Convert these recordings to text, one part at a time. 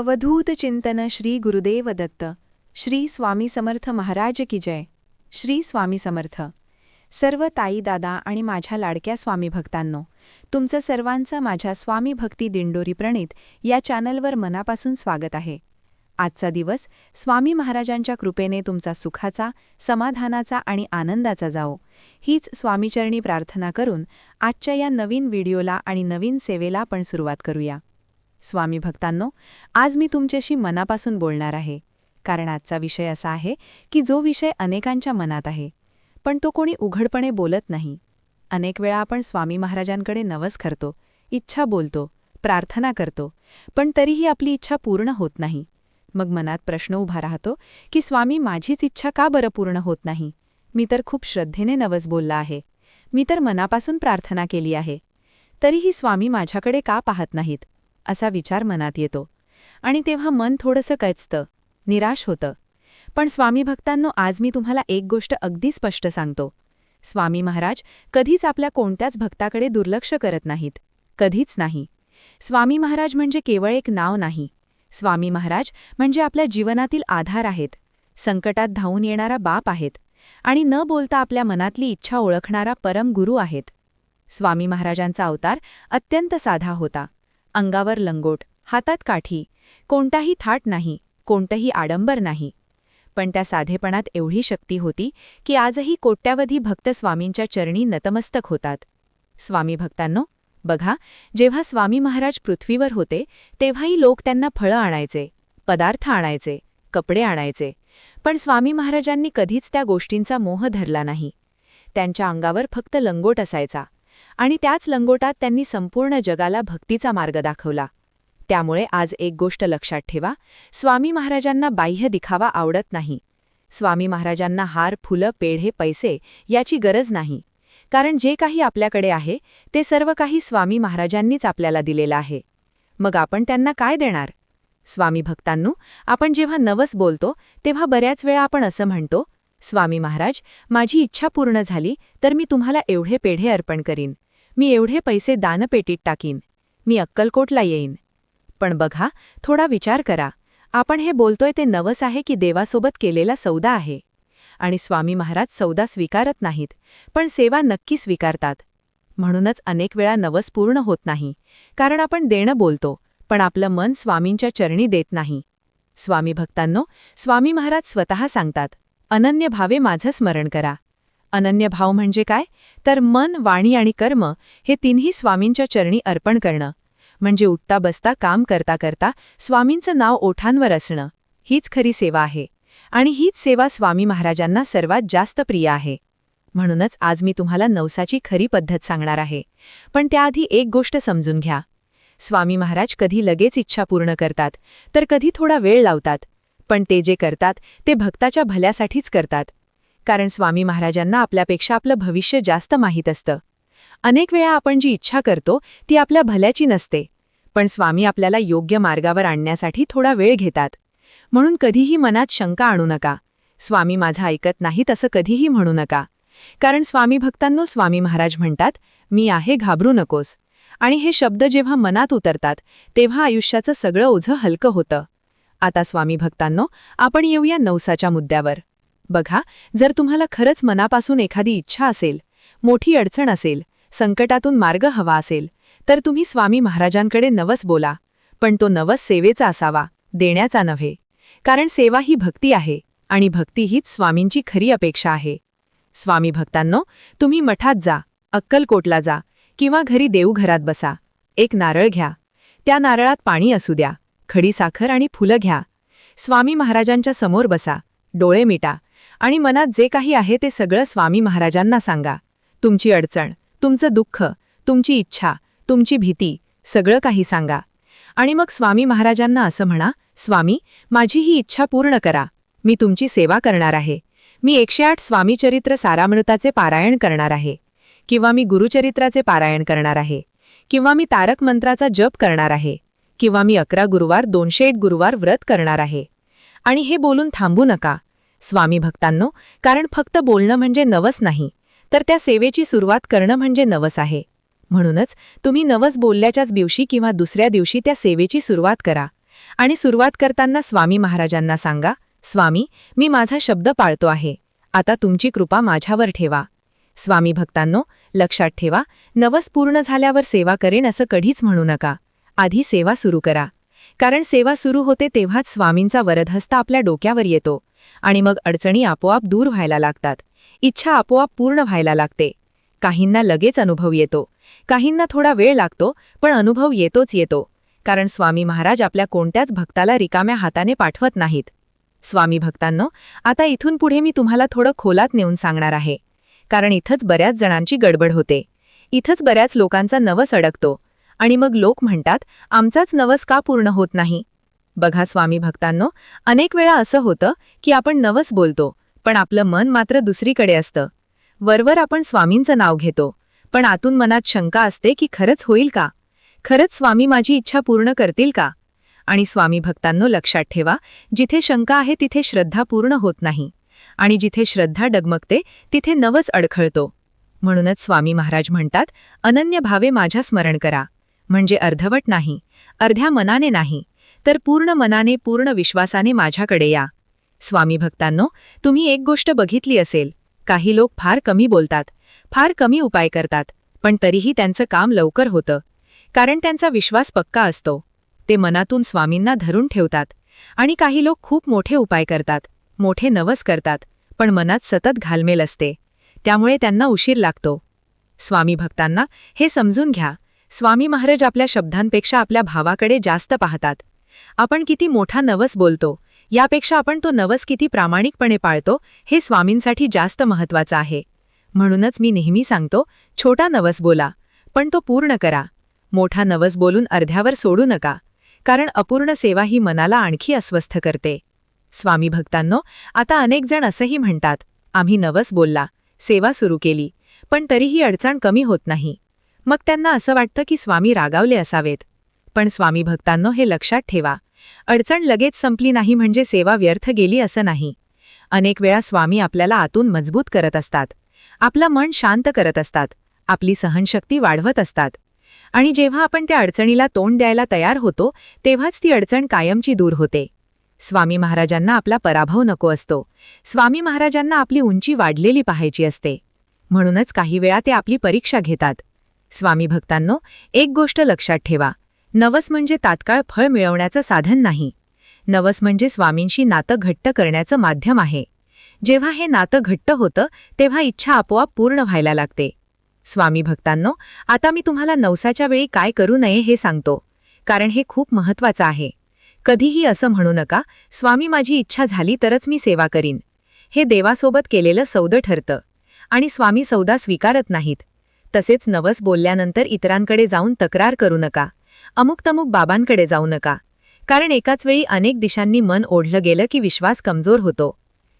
अवधूत चिंतन श्री गुरुदेव दत्त श्री स्वामी समर्थ महाराज की जय. श्री स्वामी समर्थ. सर्व ताई दादा आणि माझ्या लाडक्या स्वामी भक्तांनो तुमचं सर्वांचं माझ्या स्वामी भक्ती दिंडोरी प्रणित या चॅनलवर मनापासून स्वागत आहे. आजचा दिवस स्वामी महाराजांच्या कृपेने तुमचा सुखाचा समाधानाचा आणि आनंदाचा जाओ हीच स्वामीचरणी प्रार्थना करून आजच्या या नवीन व्हिडिओला आणि नवीन सेवेला आपण सुरुवात करूया. स्वामी भक्तांनो आज मी तुमच्याशी मनापासून बोलणार आहे. कारण आजचा विषय असा आहे की जो विषय अनेकांच्या मनात आहे पण तो कोणी उघडपणे बोलत नाही. अनेक वेळा आपण स्वामी महाराजांकडे नवस करतो इच्छा बोलतो प्रार्थना करतो पण तरीही आपली इच्छा पूर्ण होत नाही. मग मनात प्रश्न उभा राहतो की स्वामी माझीच इच्छा का बरं पूर्ण होत नाही? मी तर खूप श्रद्धेने नवस बोलला आहे. मी तर मनापासून प्रार्थना केली आहे. तरीही स्वामी माझ्याकडे का पाहत नाहीत? असा विचार मनात येतो. आणि तेव्हा मन थोडंसं कचतं निराश होतं. पण स्वामी भक्तांनो आज मी तुम्हाला एक गोष्ट अगदी स्पष्ट सांगतो. स्वामी महाराज कधीच आपल्या कोणत्याच भक्ताकडे दुर्लक्ष करत नाहीत. कधीच नाही. स्वामी महाराज म्हणजे केवळ एक नाव नाही. स्वामी महाराज म्हणजे आपल्या जीवनातील आधार आहेत. संकटात धावून येणारा बाप आहेत. आणि न बोलता आपल्या मनातली इच्छा ओळखणारा परम गुरु आहेत. स्वामी महाराजांचा अवतार अत्यंत साधा होता. अंगावर लंगोट हातात काठी कोणताही थाट नाही कोणतंही आडंबर नाही. पण त्या साधेपणात एवढी शक्ती होती की आजही कोट्यावधी भक्त स्वामींच्या चरणी नतमस्तक होतात. स्वामी भक्तांनो बघा जेव्हा स्वामी महाराज पृथ्वीवर होते तेव्हाही लोक त्यांना फळं आणायचे पदार्थ आणायचे कपडे आणायचे. पण स्वामी महाराजांनी कधीच त्या गोष्टींचा मोह धरला नाही. त्यांच्या अंगावर फक्त लंगोट असायचा. आणि त्याच लंगोटात त्यांनी संपूर्ण जगाला भक्तीचा मार्ग दाखवला. त्यामुळे आज एक गोष्ट लक्षात ठेवा स्वामी महाराजांना बाह्य दिखावा आवडत नाही. स्वामी महाराजांना हार फुलं पेढे पैसे याची गरज नाही. कारण जे काही आपल्याकडे आहे ते सर्व काही स्वामी महाराजांनीच आपल्याला दिलेलं आहे. मग आपण त्यांना काय देणार? स्वामी भक्तांनो आपण जेव्हा नवस बोलतो तेव्हा बऱ्याच वेळा आपण असं म्हणतो स्वामी महाराज माझी इच्छा पूर्ण झाली तर मी तुम्हाला एवढे पेढे अर्पण करीन. मी एवढे पैसे दानपेटीत टाकीन. मी अक्कलकोटला येईन. पण बघा थोडा विचार करा. आपण हे बोलतोय ते नवस आहे की देवासोबत केलेला सौदा आहे? आणि स्वामी महाराज सौदा स्वीकारत नाहीत पण सेवा नक्की स्वीकारतात. म्हणूनच अनेक वेळा नवस पूर्ण होत नाही. कारण आपण देणं बोलतो पण आपलं मन स्वामींच्या चरणी देत नाही. स्वामी भक्तांनो स्वामी महाराज स्वतः सांगतात अनन्य भावे माझं स्मरण करा. अनन्य भाव म्हणजे काय? तर मन वाणी आणि कर्म हे तिन्ही स्वामींच्या चरणी अर्पण करणं. म्हणजे उठता बसता काम करता करता स्वामींचं नाव ओठांवर असणं. हीच खरी सेवा आहे. आणि हीच सेवा स्वामी महाराजांना सर्वात जास्त प्रिय आहे. म्हणूनच आज मी तुम्हाला नवसाची खरी पद्धत सांगणार आहे. पण त्याआधी एक गोष्ट समजून घ्या. स्वामी महाराज कधी लगेच इच्छा पूर्ण करतात तर कधी थोडा वेळ लावतात. पण ते जे करतात ते भक्ताच्या भल्यासाठीच करतात. कारण स्वामी महाराजांना आपल्यापेक्षा आपलं भविष्य जास्त माहीत असतं. अनेक वेळा आपण जी इच्छा करतो ती आपल्या भल्याची नसते. पण स्वामी आपल्याला योग्य मार्गावर आणण्यासाठी थोडा वेळ घेतात. म्हणून कधीही मनात शंका आणू नका. स्वामी माझा ऐकत नाहीत असं कधीही म्हणू नका. कारण स्वामी भक्तांनो स्वामी महाराज म्हणतात मी आहे घाबरू नकोस. आणि हे शब्द जेव्हा मनात उतरतात तेव्हा आयुष्याचं सगळं ओझं हलकं होतं. आता स्वामी भक्तांनो आपण येऊया नवसाच्या मुद्द्यावर. बघा जर तुम्हाला खरंच मनापासून एखादी इच्छा असेल मोठी अडचण असेल संकटातून मार्ग हवा असेल तर तुम्ही स्वामी महाराजांकडे नवस बोला पण तो नवस सेवेचा असावा देण्याचा नव्हे. कारण सेवा ही भक्ती आहे आणि भक्ती हीच स्वामींची खरी अपेक्षा आहे. स्वामी भक्तांनो तुम्ही मठात जा अक्कलकोटला जा किंवा घरी देवघरात बसा. एक नारळ घ्या. त्या नारळात पाणी असू द्या खडी साखर आणि फुलं घ्या. स्वामी महाराजांच्या समोर बसा डोळे मिटा. आणि मनात जे काही आहे ते सगळं स्वामी महाराजांना सांगा. तुमची अडचण तुमचं दुःख तुमची इच्छा तुमची भीती सगळं काही सांगा. आणि मग स्वामी महाराजांना असं म्हणा स्वामी माझी ही इच्छा पूर्ण करा. मी तुमची सेवा करणार आहे. मी एकशे आठ स्वामीचरित्र सारामृताचे पारायण करणार आहे. किंवा मी गुरुचरित्राचे पारायण करणार आहे. किंवा मी तारक मंत्राचा जप करणार आहे. किंवा मी अकरा गुरुवार दोनशे एक गुरुवार व्रत करणार आहे. आणि हे बोलून थांबू नका. स्वामी भक्तांनो कारण फक्त बोलणं म्हणजे नवस नाही तर त्या सेवेची सुरुवात करणं म्हणजे नवस आहे. म्हणूनच तुम्ही नवस बोलल्याच्याच दिवशी किंवा दुसऱ्या दिवशी त्या सेवेची सुरुवात करा. आणि सुरुवात करताना स्वामी महाराजांना सांगा स्वामी मी माझा शब्द पाळतो आहे. आता तुमची कृपा माझ्यावर ठेवा. स्वामी भक्तांनो लक्षात ठेवा नवस पूर्ण झाल्यावर सेवा करेन असं कधीच म्हणू नका. आधी सेवा सुरू करा. कारण सेवा सुरू होते तेव्हाच स्वामींचा वरदहस्त आपल्या डोक्यावर येतो. आणि मग अडचणी आपोआप दूर व्हायला लागतात. इच्छा आपोआप पूर्ण व्हायला लागते. काहींना लगेच अनुभव येतो. काहींना थोडा वेळ लागतो पण अनुभव येतोच येतो. कारण स्वामी महाराज आपल्या कोणत्याच भक्ताला रिकाम्या हाताने पाठवत नाहीत. स्वामी भक्तांनो आता इथून पुढे मी तुम्हाला थोडं खोलात नेऊन सांगणार आहे. कारण इथंच बऱ्याच जणांची गडबड होते. इथंच बऱ्याच लोकांचा नवस अडकतो. आणि मग लोक म्हणतात आमचाच नवस का पूर्ण होत नाही? बघा स्वामी भक्तांनो अनेक वेळा असं होतं की आपण नवस बोलतो पण आपलं मन मात्र दुसरीकडे असतं. वरवर आपण स्वामींचं नाव घेतो पण आतून मनात शंका असते की खरंच होईल का? खरंच स्वामी माझी इच्छा पूर्ण करतील का? आणि स्वामी भक्तांनो लक्षात ठेवा जिथे शंका आहे तिथे श्रद्धा पूर्ण होत नाही. आणि जिथे श्रद्धा डगमगते तिथे नवस अडखळतो. म्हणूनच स्वामी महाराज म्हणतात अनन्य भावे माझ्या स्मरण करा. म्हणजे अर्धवट नाही अर्ध्या मनाने नाही. तर पूर्ण मनाने पूर्ण विश्वासाने माझ्याकडे या. स्वामी भक्तांनो तुम्ही एक गोष्ट बघितली असेल. काही लोक फार कमी बोलतात फार कमी उपाय करतात पण तरीही त्यांचं काम लवकर होतं. कारण त्यांचा विश्वास पक्का असतो. ते मनातून स्वामींना धरून ठेवतात. आणि काही लोक खूप मोठे उपाय करतात मोठे नवस करतात पण मनात सतत घालमेल असते. त्यामुळे त्यांना उशीर लागतो. स्वामी भक्तांना हे समजून घ्या. स्वामी महाराज आपल्या शब्दांपेक्षा आपल्या भावाकडे जास्त पाहतात. आपण किती मोठा नवस बोलतो यापेक्षा आपण तो नवस किती प्रामाणिकपणे पाळतो हे स्वामींसाठी जास्त महत्वाचं आहे. म्हणूनच मी नेहमी सांगतो छोटा नवस बोला पण तो पूर्ण करा. मोठा नवस बोलून अर्ध्यावर सोडू नका कारण अपूर्ण सेवा ही मनाला आणखी अस्वस्थ करते. स्वामी भक्तांनो आता अनेक जण असंही म्हणतात आम्ही नवस बोलला सेवा सुरू केली पण तरीही अडचण कमी होत नाही. मग त्यांना असं वाटतं की स्वामी रागावले असावेत. पण स्वामी भक्तांनो हे लक्षात ठेवा. अडचण लगेच संपली नाही म्हणजे सेवा व्यर्थ गेली असं नाही. अनेक वेळा स्वामी आपल्याला आतून मजबूत करत असतात. आपलं मन शांत करत असतात. आपली सहनशक्ती वाढवत असतात. आणि जेव्हा आपण त्या अडचणीला तोंड द्यायला तयार होतो तेव्हाच ती अडचण कायमची दूर होते. स्वामी महाराजांना आपला पराभव नको असतो. स्वामी महाराजांना आपली उंची वाढलेली पाहायची असते. म्हणूनच काही वेळा ते आपली परीक्षा घेतात. स्वामी भक्तांनो एक गोष्ट लक्षात ठेवा. नवस म्हणजे तात्काळ फळ मिळवण्याचं साधन नाही. नवस म्हणजे स्वामींशी नातं घट्ट करण्याचं माध्यम आहे. जेव्हा हे नातं घट्ट होतं तेव्हा इच्छा आपोआप पूर्ण व्हायला लागते. स्वामी भक्तांनो आता मी तुम्हाला नवसाच्या वेळी काय करू नये हे सांगतो. कारण हे खूप महत्वाचं आहे. कधीही असं म्हणू नका स्वामी माझी इच्छा झाली तरच मी सेवा करीन. हे देवासोबत केलेलं सौद ठरतं. आणि स्वामी सौदा स्वीकारत नाहीत. तसेच नवस बोलल्यानंतर इतरांकडे जाऊन तक्रार करू नका. अमुक तमुक बाबांकडे जाऊ नका. कारण एकाच वेळी अनेक दिशांनी मन ओढलं गेलं की विश्वास कमजोर होतो.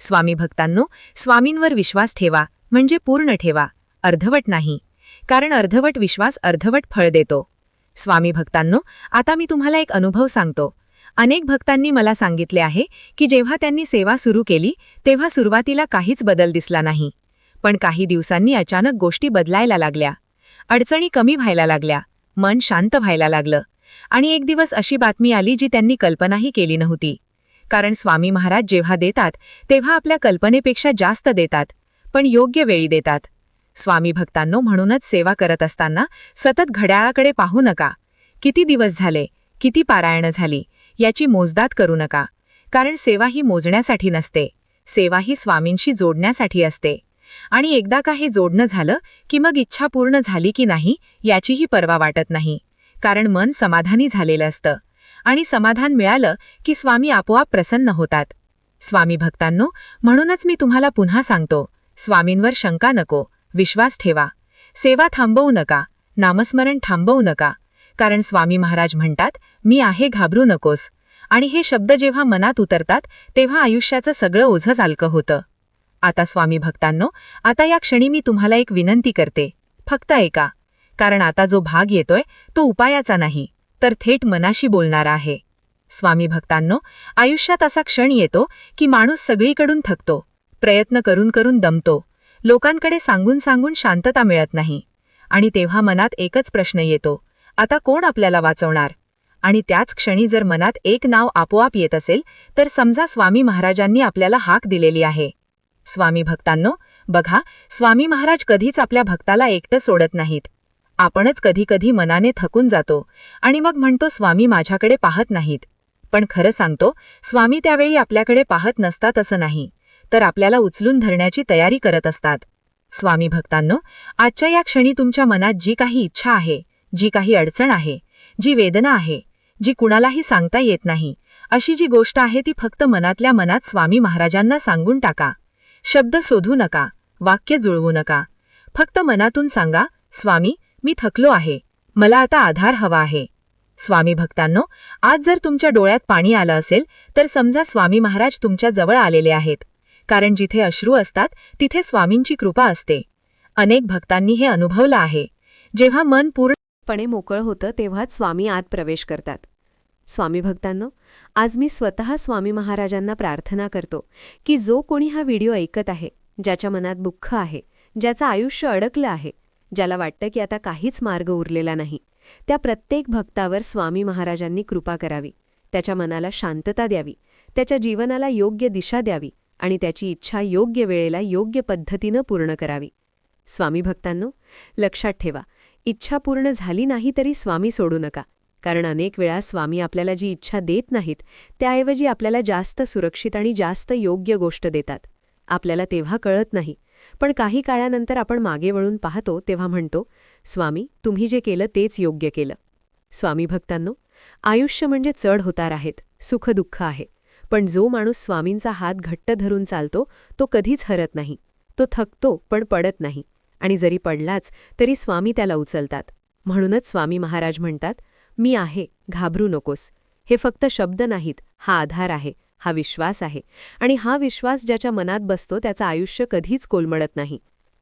स्वामी भक्तांनो स्वामींवर विश्वास ठेवा म्हणजे पूर्ण ठेवा. अर्धवट नाही. कारण अर्धवट विश्वास अर्धवट फळ देतो. स्वामी भक्तांनो आता मी तुम्हाला एक अनुभव सांगतो. अनेक भक्तांनी मला सांगितले आहे की जेव्हा त्यांनी सेवा सुरू केली तेव्हा सुरुवातीला काहीच बदल दिसला नाही. पण काही दिवसांनी अचानक गोष्टी बदलायला लागल्या. अडचणी कमी व्हायला लागल्या. मन शांत व्हायला लागलं. आणि एक दिवस अशी बातमी आली जी त्यांनी कल्पनाही केली नव्हती. कारण स्वामी महाराज जेव्हा देतात तेव्हा आपल्या कल्पनेपेक्षा जास्त देतात पण योग्य वेळी देतात. स्वामी भक्तांनो म्हणूनच सेवा करत असताना सतत घड्याळाकडे पाहू नका. किती दिवस झाले किती पारायणं झाली याची मोजदात करू नका. कारण सेवा ही मोजण्यासाठी नसते. सेवा ही स्वामींशी जोडण्यासाठी असते. आणि एकदा का हे जोडणं झालं की मग इच्छा पूर्ण झाली की नाही याचीही पर्वा वाटत नाही. कारण मन समाधानी झालेलं असतं. आणि समाधान मिळालं की स्वामी आपोआप प्रसन्न होतात. स्वामी भक्तांनो म्हणूनच मी तुम्हाला पुन्हा सांगतो स्वामींवर शंका नको विश्वास ठेवा. सेवा थांबवू नका नामस्मरण थांबवू नका. कारण स्वामी महाराज म्हणतात मी आहे घाबरू नकोस. आणि हे शब्द जेव्हा मनात उतरतात तेव्हा आयुष्याचं सगळं ओझं चालकं होतं. आता स्वामी भक्तांनो आता या क्षणी मी तुम्हाला एक विनंती करते. फक्त ऐका. कारण आता जो भाग येतोय तो उपायाचा नाही तर थेट मनाशी बोलणारा आहे. स्वामी भक्तांनो आयुष्यात असा क्षण येतो की माणूस सगळीकडून थकतो प्रयत्न करून करून दमतो लोकांकडे सांगून सांगून शांतता मिळत नाही. आणि तेव्हा मनात एकच प्रश्न येतो आता कोण आपल्याला वाचवणार? आणि त्याच क्षणी जर मनात एक नाव आपोआप येत असेल तर समजा स्वामी महाराजांनी आपल्याला हाक दिलेली आहे. स्वामी भक्तांनो बघा स्वामी महाराज कधीच आपल्या भक्ताला एकटं सोडत नाहीत. आपणच कधीकधी मनाने थकून जातो आणि मग म्हणतो स्वामी माझ्याकडे पाहत नाहीत. पण खरं सांगतो स्वामी त्यावेळी आपल्याकडे पाहत नसतात असं नाही तर आपल्याला उचलून धरण्याची तयारी करत असतात. स्वामी भक्तांनो आजच्या या क्षणी तुमच्या मनात जी काही इच्छा आहे जी काही अडचण आहे जी वेदना आहे जी कुणालाही सांगता येत नाही अशी जी गोष्ट आहे ती फक्त मनातल्या मनात स्वामी महाराजांना सांगून टाका. शब्द शोधू नका वाक्य जुळवू नका. फक्त मनातून सांगा स्वामी मी थकलो आहे. मला आता आधार हवा आहे. स्वामी भक्तांनो आज जर तुमच्या डोळ्यात पाणी आलं असेल तर समजा स्वामी महाराज तुमच्या जवळ आलेले आहेत. कारण जिथे अश्रू असतात तिथे स्वामींची कृपा असते. अनेक भक्तांनी हे अनुभवलं आहे. जेव्हा मन पूर्णपणे मोकळं होतं तेव्हाच स्वामी आत प्रवेश करतात. स्वामी भक्तांनो आज मी स्वतः स्वामी महाराजांना प्रार्थना करतो की जो कोणी हा व्हिडिओ ऐकत आहे ज्याच्या मनात दुःख आहे ज्याचं आयुष्य अडकलं आहे ज्याला वाटतं की आता काहीच मार्ग उरलेला नाही त्या प्रत्येक भक्तावर स्वामी महाराजांनी कृपा करावी त्याच्या मनाला शांतता द्यावी त्याच्या जीवनाला योग्य दिशा द्यावी आणि त्याची इच्छा योग्य वेळेला योग्य पद्धतीनं पूर्ण करावी. स्वामी भक्तांनो लक्षात ठेवा इच्छा पूर्ण झाली नाही तरी स्वामी सोडू नका. कारण अनेक वेळा स्वामी आपल्याला जी इच्छा देत नाहीत त्याऐवजी आपल्याला जास्त सुरक्षित आणि जास्त योग्य गोष्ट देतात. आपल्याला तेव्हा कळत नाही. पण काही काळानंतर आपण मागे वळून पाहतो तेव्हा म्हणतो स्वामी तुम्ही जे केलं तेच योग्य केलं. स्वामी भक्तांनो आयुष्य म्हणजे चढ होतार आहेत सुखदुःख आहे. पण जो माणूस स्वामींचा हात घट्ट धरून चालतो तो कधीच हरत नाही. तो थकतो पण पडत नाही. आणि जरी पडलाच तरी स्वामी त्याला उचलतात. म्हणूनच स्वामी महाराज म्हणतात मी आहे घाबरू नकोस. हे फक्त शब्द नाहीत हा आधार आहे हा विश्वास आहे. आणि हा विश्वास ज्याच्या मनात बसतो त्याचं आयुष्य कधीच कोलमडत नाही.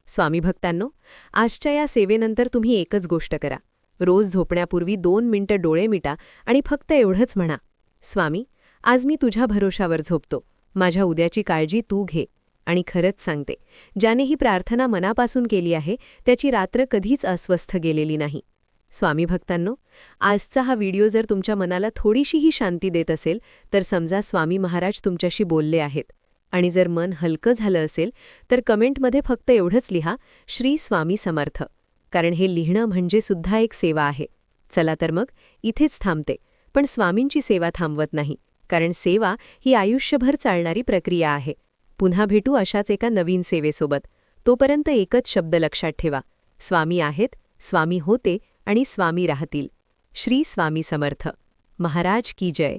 स्वामी भक्तांनो आजच्या या सेवेनंतर तुम्ही एकच गोष्ट करा. रोज झोपण्यापूर्वी दोन मिनटं डोळे मिटा आणि फक्त एवढंच म्हणा. स्वामी आज मी तुझ्या भरोशावर झोपतो. माझ्या उद्याची काळजी तू घे. आणि खरंच सांगते ज्याने ही प्रार्थना मनापासून केली आहे त्याची रात्र कधीच अस्वस्थ गेलेली नाही. स्वामी भक्तांनो आजचा हा व्हिडिओ जर तुमच्या मनाला थोडीशीही शांती देत असेल तर समजा स्वामी महाराज तुमच्याशी बोलले आहेत. आणि जर मन हलकं झालं असेल तर कमेंटमध्ये फक्त एवढंच लिहा श्री स्वामी समर्थ. कारण हे लिहिणं म्हणजे सुद्धा एक सेवा आहे. चला तर मग इथेच थांबते. पण स्वामींची सेवा थांबवत नाही. कारण सेवा ही आयुष्यभर चालणारी प्रक्रिया आहे. पुन्हा भेटू अशाच एका नवीन सेवेसोबत. तोपर्यंत एकच शब्द लक्षात ठेवा. स्वामी आहेत स्वामी होते आणि स्वामी राहतील. श्री स्वामी समर्थ. महाराज की जय.